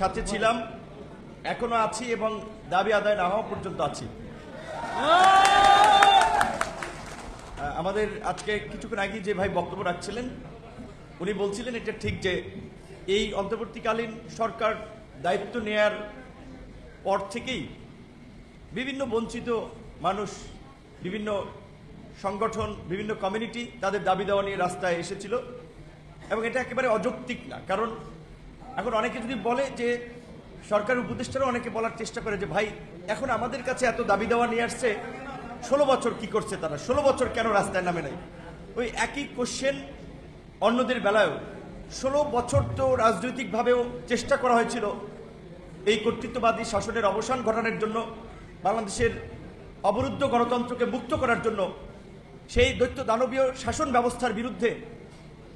সাথে ছিলাম, এখনও আছি এবং দাবি আদায় না হওয়া পর্যন্ত আছি। আমাদের আজকে কিছুক্ষণ আগে যে ভাই বক্তব্য রাখছিলেন, উনি বলছিলেন এটা ঠিক যে এই অন্তর্বর্তীকালীন সরকার দায়িত্ব নেয়ার পর থেকেই বিভিন্ন বঞ্চিত মানুষ, বিভিন্ন সংগঠন, বিভিন্ন কমিউনিটি তাদের দাবি দেওয়া নিয়ে রাস্তায় এসেছিল এবং এটা একেবারে অযৌক্তিক না, কারণ এখন অনেকে যদি বলে যে সরকার উপদেষ্টারও অনেকে বলার চেষ্টা করে যে, ভাই, এখন আমাদের কাছে এত দাবি দেওয়া নিয়ে আসছে, ষোলো বছর কি করছে তারা? ষোলো বছর কেন রাস্তায় নামে নাই? ওই একই কোশ্চেন অন্যদের বেলায়ও। ষোলো বছর তো রাজনৈতিকভাবেও চেষ্টা করা হয়েছিল এই কর্তৃত্ববাদী শাসনের অবসান ঘটানোর জন্য, বাংলাদেশের অবরুদ্ধ গণতন্ত্রকে মুক্ত করার জন্য। সেই দৈত্য দানবীয় শাসন ব্যবস্থার বিরুদ্ধে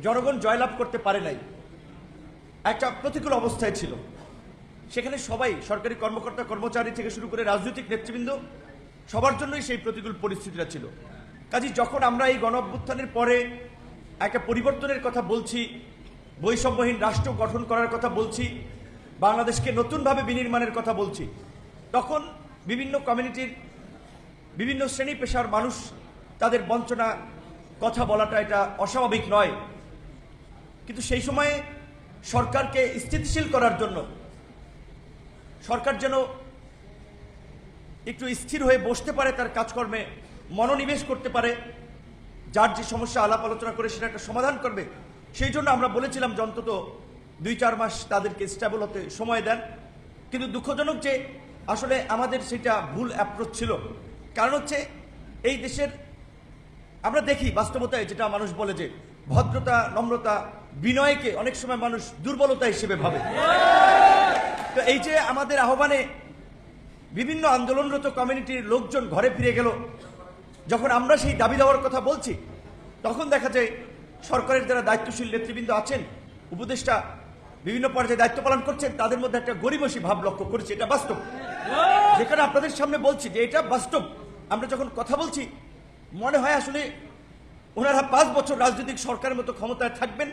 জনগণ জয়লাভ করতে পারে নাই। একটা প্রতিকূল অবস্থায় ছিল। সেখানে সবাই, সরকারি কর্মকর্তা, কর্মচারী থেকে শুরু করে রাজনৈতিক নেতৃবৃন্দ, সবার জন্যই সেই প্রতিকূল পরিস্থিতিটা ছিল। কাজে, যখন আমরা এই গণ পরে একটা পরিবর্তনের কথা বলছি, বৈষম্যহীন রাষ্ট্র গঠন করার কথা বলছি, বাংলাদেশকে নতুনভাবে বিনির্মাণের কথা বলছি, তখন বিভিন্ন কমিউনিটির বিভিন্ন শ্রেণি পেশার মানুষ তাদের বঞ্চনা, কথা বলাটা এটা অস্বাভাবিক নয়। কিন্তু সেই সময়ে সরকারকে স্থিতিশীল করার জন্য। সরকার যেন একটু স্থির হয়ে বসতে পারে তার কাজকর্মে, মনোনিবেশ করতে পারে, যার যে সমস্যা আলাপ আলোচনা করে সেটা একটা সমাধান করবে, সেই জন্য আমরা বলেছিলাম যে অন্তত দুই চার মাস তাদেরকে স্টেবল হতে সময় দেন। কিন্তু দুঃখজনক যে আসলে আমাদের সেটা ভুল অ্যাপ্রোচ ছিল। কারণ হচ্ছে এই দেশের, আমরা দেখি বাস্তবতায় যেটা মানুষ বলে যে ভদ্রতা, নম্রতা, বিনয়কে অনেক সময় মানুষ দুর্বলতা হিসেবে ভাবে। তো এই যে আমাদের আহ্বানে বিভিন্ন আন্দোলনরত কমিউনিটির লোকজন ঘরে ফিরে গেল, যখন আমরা সেই দাবি দেওয়ার কথা বলছি, তখন দেখা যায় সরকারের যারা দায়িত্বশীল নেতৃবৃন্দ আছেন, উপদেষ্টা বিভিন্ন পর্যায়ে দায়িত্ব পালন করছেন, তাদের মধ্যে একটা গরিবসী ভাব লক্ষ্য করেছি, এটা বাস্তব। যেখানে আপনাদের সামনে বলছি যে এটা বাস্তব। আমরা যখন কথা বলছি, মনে হয় আসলে ওনারা পাঁচ বছর রাজনৈতিক সরকারের মতো ক্ষমতায় থাকবেন।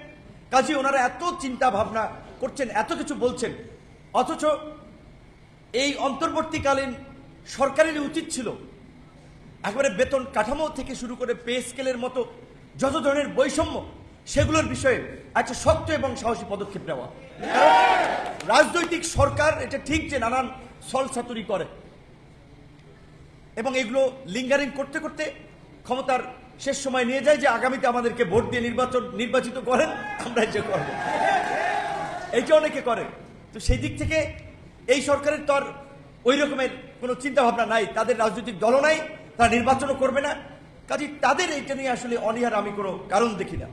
কাজে, ওনারা এত চিন্তা ভাবনা করছেন, এত কিছু বলছেন। অথচ এই অন্তর্বর্তীকালীন সরকারের উচিত ছিল একবারে বেতন কাঠামো থেকে শুরু করে পে স্কেলের মতো যত ধরনের বৈষম্য, সেগুলোর বিষয়ে একটা শক্ত এবং সাহসী পদক্ষেপ নেওয়া। রাজনৈতিক সরকার এটা ঠিক যে নানান সল সাতুরি করে। এবং এগুলো লিঙ্গারিং করতে করতে ক্ষমতার শেষ সময় নিয়ে যায় যে আগামীতে আমাদেরকে ভোট দিয়ে নির্বাচন নির্বাচিত করেন, আমরা যে করব। এইটা অনেকে করে। তো সেই দিক থেকে এই সরকারের তো ওই রকমের কোনো চিন্তা ভাবনা নাই। তাদের রাজনৈতিক দলও নাই, তারা নির্বাচনও করবে না। কাজে তাদের এইটা নিয়ে আসলে অনীহার আমি কোনো কারণ দেখি না।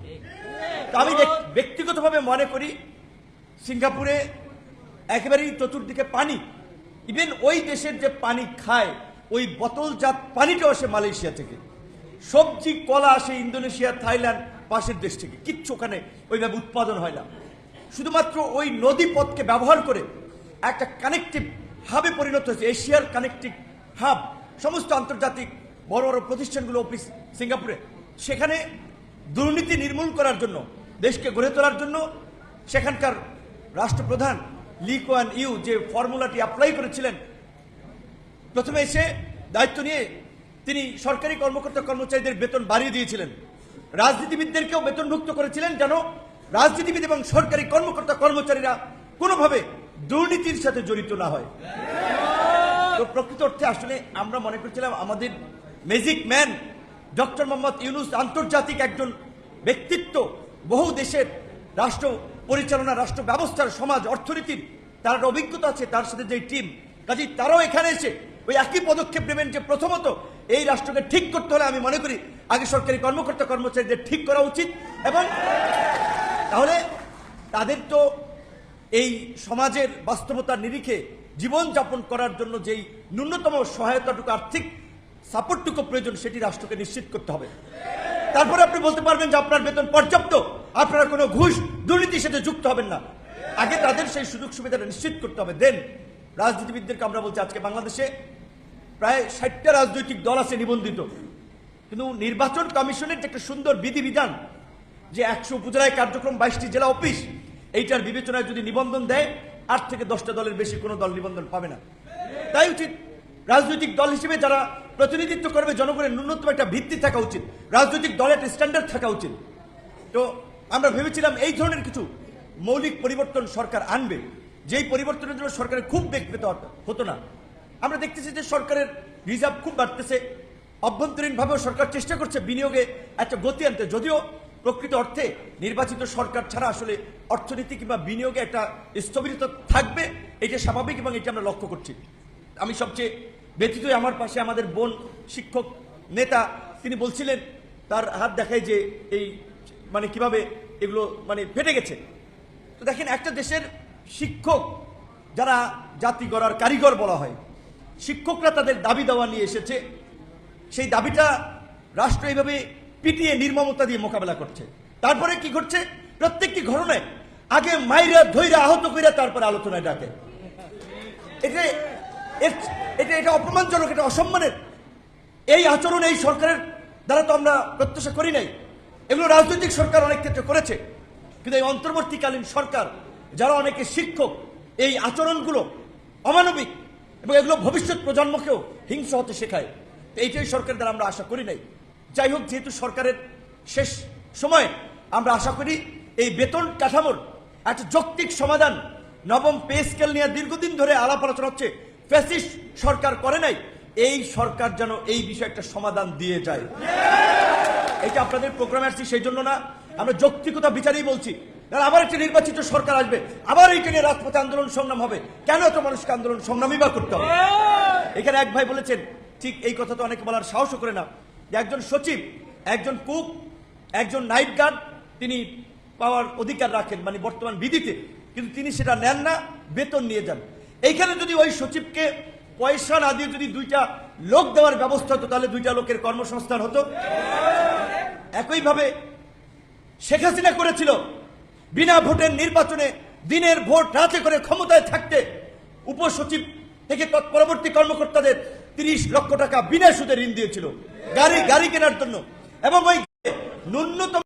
তো আমি ব্যক্তিগতভাবে মনে করি, সিঙ্গাপুরে একেবারেই চতুর্দিকে পানি। ইভেন ওই দেশের যে পানি খায়, ওই বোতলজাত পানিটাও আসে মালয়েশিয়া থেকে। সবজি, কলা আসে ইন্দোনেশিয়া, থাইল্যান্ড পাশের দেশ থেকে। কিচ্ছু ওখানে ওইভাবে উৎপাদন হয় না। শুধুমাত্র ওই নদী পথকে ব্যবহার করে একটা কানেকটিভ হাবে পরিণত হয়েছে, এশিয়ার কানেকটিভ হাব সমস্ত আন্তর্জাতিক বড় বড় প্রতিষ্ঠানগুলো অফিস সিঙ্গাপুরে। সেখানে দুর্নীতি নির্মূল করার জন্য, দেশকে গড়ে তোলার জন্য সেখানকার রাষ্ট্রপ্রধান লি কোয়ান ইউ যে ফর্মুলাটি অ্যাপ্লাই করেছিলেন, প্রথমে এসে দায়িত্ব নিয়ে তিনি সরকারি কর্মকর্তা কর্মচারীদের বেতন বাড়িয়ে দিয়েছিলেন। রাজনীতিবিদদেরকেও বেতনভুক্ত করেছিলেন যেন রাজনীতিবিদ এবং সরকারি কর্মকর্তা কর্মচারীরা কোনোভাবে দুর্নীতির সাথে জড়িত না হয়। তো প্রকৃত অর্থে আসলে আমরা মনে করছিলাম আমাদের magic man doctor Mohammad Yunus আন্তর্জাতিক একজন ব্যক্তিত্ব। বহু দেশের রাষ্ট্র পরিচালনা, রাষ্ট্র ব্যবস্থার, সমাজ, অর্থনীতির তার অভিজ্ঞতা আছে, তার সাথে যে টিম কাজেই তারাও এখানে এসে ওই একই পদক্ষেপ নেবেন যে প্রথমত এই রাষ্ট্রকে ঠিক করতে হলে আমি মনে করি আগে সরকারি কর্মকর্তা কর্মচারীদের ঠিক করা উচিত এবং তাহলে তাদের তো এই সমাজের বাস্তবতার নিরিখে জীবনযাপন করার জন্য যেই ন্যূনতম সহায়তাটুকু, আর্থিক সাপোর্টটুকু প্রয়োজন সেটি রাষ্ট্রকে নিশ্চিত করতে হবে। তারপরে আপনি বলতে পারবেন যে আপনার বেতন পর্যাপ্ত, আপনারা কোনো ঘুষ দুর্নীতির সাথে যুক্ত হবেন না। আগে তাদের সেই সুযোগ সুবিধাটা নিশ্চিত করতে হবে। দেন রাজনীতিবিদদেরকে আমরা বলছি আজকে বাংলাদেশে প্রায় ষাটটা রাজনৈতিক দল আছে নিবন্ধিত। কিন্তু নির্বাচন কমিশনের একটা সুন্দর বিধিবিধান, যে একশো উপজেলায় কার্যক্রম বাইশটি জেলা অফিস, এইটার বিবেচনায় যদি নিবন্ধন দেয়, আট থেকে দশটা দলের বেশি কোনো দল নিবন্ধন পাবে না। তাই উচিত রাজনৈতিক দল হিসেবে যারা প্রতিনিধিত্ব করবে জনগণের ন্যূনতম একটা ভিত্তি থাকা উচিত, রাজনৈতিক দলের একটা স্ট্যান্ডার্ড থাকা উচিত। তো আমরা ভেবেছিলাম এই ধরনের কিছু মৌলিক পরিবর্তন সরকার আনবে। যেই পরিবর্তনের জন্য সরকারের খুব বেগ পেতে হতো- হতো না। আমরা দেখতেছি যে সরকারের রিজার্ভ খুব বাড়তেছে। অভ্যন্তরীণভাবেও সরকার চেষ্টা করছে বিনিয়োগে একটা গতি আনতে। যদিও প্রকৃত অর্থে নির্বাচিত সরকার ছাড়া আসলে অর্থনীতি কিংবা বিনিয়োগে একটা স্থবিরতা থাকবে, এটা স্বাভাবিক এবং এটা আমরা লক্ষ্য করছি। আমি সবচেয়ে ব্যতীত আমার পাশে আমাদের বোন শিক্ষক নেতা, তিনি বলছিলেন, তার হাত দেখায় যে এই মানে কীভাবে এগুলো মানে ফেটে গেছে। তো দেখেন, একটা দেশের শিক্ষক যারা জাতি গড়ার কারিগর বলা হয় শিক্ষকরা তাদের দাবি দেওয়া নিয়ে এসেছে। সেই দাবিটা রাষ্ট্র এইভাবে পিটিয়ে নির্মমতা দিয়ে মোকাবেলা করছে। তারপরে কি ঘটছে? প্রত্যেকটি ঘটনায় আগে মাইরা, ধৈরা, আহত কইরা তারপরে আলোচনায় ডাকে। এটা এটা এটা অপমানজনক, এটা অসম্মানের। এই আচরণ এই সরকারের দ্বারা তো আমরা প্রত্যাশা করি নাই। এগুলো রাজনৈতিক সরকার অনেক ক্ষেত্রে করেছে। কিন্তু এই অন্তর্বর্তীকালীন সরকার, যারা অনেকে শিক্ষক, এই আচরণগুলো অমানবিক এবং এগুলো ভবিষ্যৎ প্রজন্মকেও হিংস্র হতে শেখায়। তো এইটাই সরকার দ্বারা আমরা আশা করি নাই। যাই হোক, যেহেতু সরকারের শেষ সময়, আমরা আশা করি এই বেতন কাঠামোর একটা যৌক্তিক সমাধান নবম পে স্কেল নিয়ে দীর্ঘদিন ধরে আলাপ আলোচনা হচ্ছে, ফ্যাসিস্ট সরকার করে নাই। এই সরকার যেন এই বিষয়ে একটা সমাধান দিয়ে যায়। এটা আপনাদের প্রোগ্রামে আসছি, সেই জন্য না, আমরা যৌক্তিকতা বিচারেই বলছি। আবার একটা নির্বাচিত সরকার আসবে। আবার এইটা নিয়ে রাজপথে আন্দোলন সংগ্রাম হবে। কেন এত মানুষকে আন্দোলন সংগ্রামই বা করতে হবে? এখানে এক ভাই বলেছেন, ঠিক এই কথা তো অনেকে বলার সাহসও করে না, যে একজন সচিব, একজন কুক, একজন নাইট গার্ড, তিনি পাওয়ার অধিকার রাখেন মানে বর্তমান বিধিতে, কিন্তু তিনি সেটা নেন না, বেতন নিয়ে যান। এইখানে যদি ওই সচিবকে পয়সা না দিয়ে যদি দুইটা লোক দেওয়ার ব্যবস্থা হতো, তাহলে দুইটা লোকের কর্মসংস্থান হতো। একইভাবে শেখ হাসিনা করেছিল বিনা ভোটের নির্বাচনে দিনের ভোট রাতে করে ক্ষমতায় থাকতে উপসচিব থেকে তৎপরবর্তী কর্মকর্তাদের তিরিশ লক্ষ টাকা বিনা সুদে ঋণ দিয়েছিল। গাড়ি গাড়ি কেনার জন্য। এবং ওই ন্যূনতম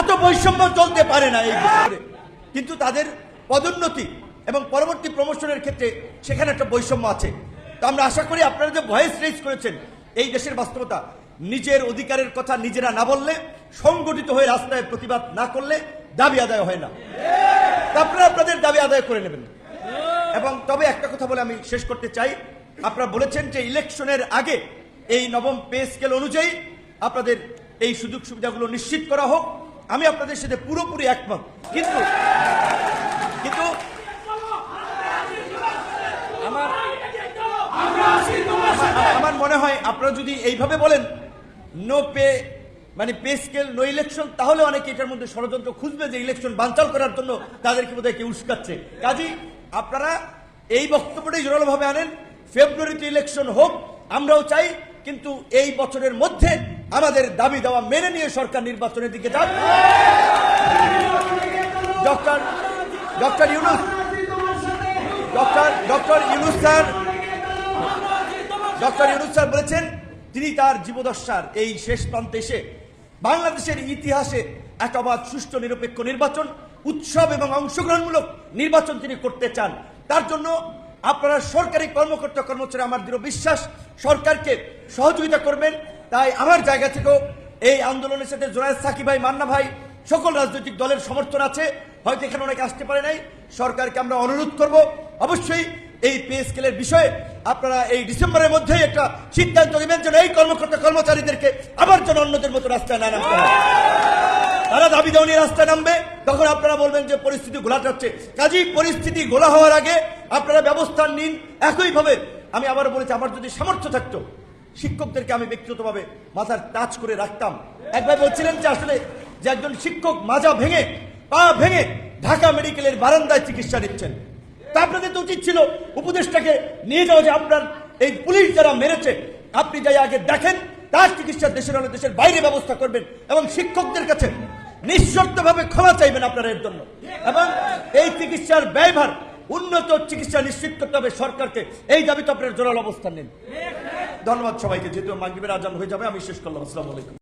এত বৈষম্য চলতে পারে না এই কিন্তু তাদের পদোন্নতি এবং পরবর্তী প্রমোশনের ক্ষেত্রে সেখানে একটা বৈষম্য আছে। তো আমরা আশা করি আপনারা যে ভয়েস রেজ করেছেন, এই দেশের বাস্তবতা নিজের অধিকারের কথা নিজেরা না বললে, সংগঠিত হয়ে রাস্তায় প্রতিবাদ না করলে দাবি আদায় হয় না। আপনারা আপনাদের দাবি আদায় করে নেবেন। এবং তবে একটা কথা বলে আমি শেষ করতে চাই। আপনারা বলেছেন যে ইলেকশনের আগে এই নবম পে স্কেল অনুযায়ী আপনাদের এই সুযোগ সুবিধাগুলো নিশ্চিত করা হোক। আমি আপনাদের সাথে পুরোপুরি একমত। কিন্তু কিন্তু আমার- আমার মনে হয় আপনারা যদি এইভাবে বলেন নো পে মানে পে স্কেল নো ইলেকশন তাহলে অনেকে এটার মধ্যে ষড়যন্ত্র খুঁজবে যে ইলেকশন বানচাল করার জন্য তাদেরকে বোধহয় কেউ উস্কাচ্ছে। কাজী আপনারা এই বক্তব্যটাই জোরালোভাবে আনেন ফেব্রুয়ারিতে ইলেকশন হোক, আমরাও চাই, কিন্তু এই বছরের মধ্যে আমাদের দাবি দেওয়া মেনে নিয়ে সরকার নির্বাচনের দিকে যাক। Doctor doctor Yunus, doctor doctor Yunus sir, doctor Yunus sir বলেছেন, তিনি তার জীবদশার এই শেষ প্রান্তে এসে বাংলাদেশের ইতিহাসে এক অবাধ সুষ্ঠু নিরপেক্ষ নির্বাচন, উৎসব এবং অংশগ্রহণমূলক নির্বাচন তিনি করতে চান। তার জন্য আপনারা সরকারি কর্মকর্তা কর্মচারী আমার দৃঢ় বিশ্বাস, সরকারকে সহযোগিতা করবেন। তাই আমার জায়গা থেকেও এই আন্দোলনের সাথে জোনায়দ সাকি ভাই, মান্না ভাই সকল রাজনৈতিক দলের সমর্থন আছে। হয়তো এখানে অনেকে আসতে পারে নাই। সরকারকে আমরা অনুরোধ করব। অবশ্যই এই পে স্কেলের বিষয়ে আপনারা এই ডিসেম্বরের মধ্যেই একটা সিদ্ধান্ত নেবেন যেন এই কর্মকর্তা কর্মচারীদেরকে আবার যেন অন্যদের মতো রাস্তায় না নামতে তারা দাবি নিয়ে রাস্তায় নামবে। তখন আপনারা বলবেন যে পরিস্থিতি ঘোলা যাচ্ছে কাজেই পরিস্থিতি ঘোলা হওয়ার আগে আপনারা ব্যবস্থা নিন। একইভাবে আমি আবার বলেছি, আমার যদি সামর্থ্য থাকতো, শিক্ষকদেরকে আমি ব্যক্তিগতভাবে মাথার টাচ করে রাখতাম। একবার বলছিলেন যে আসলে যে একজন শিক্ষক মাজা ভেঙে, পা ভেঙে ঢাকা মেডিকেলের বারান্দায় চিকিৎসা নিচ্ছেন। তা আপনাদের তো উচিত ছিল উপদেশটাকে নিয়ে যাওয়া যে আপনার এই পুলিশ যারা মেরেছে, আপনি যাই আগে দেখেন, তার চিকিৎসা দেশের হলে দেশের বাইরে ব্যবস্থা করবেন এবং শিক্ষকদের কাছে নিঃশর্তভাবে ক্ষমা চাইবেন আপনারা এর জন্য। এবং এই চিকিৎসার ব্যয়ভার, উন্নত চিকিৎসা নিশ্চিত করতে হবে সরকারকে। এই দাবিতে আপনার জোরাল অবস্থান নিন। ধন্যবাদ সবাইকে, যেহেতু মাগরিবের আজান হয়ে যাবে, আমি শেষ করলাম। আসসালামু আলাইকুম।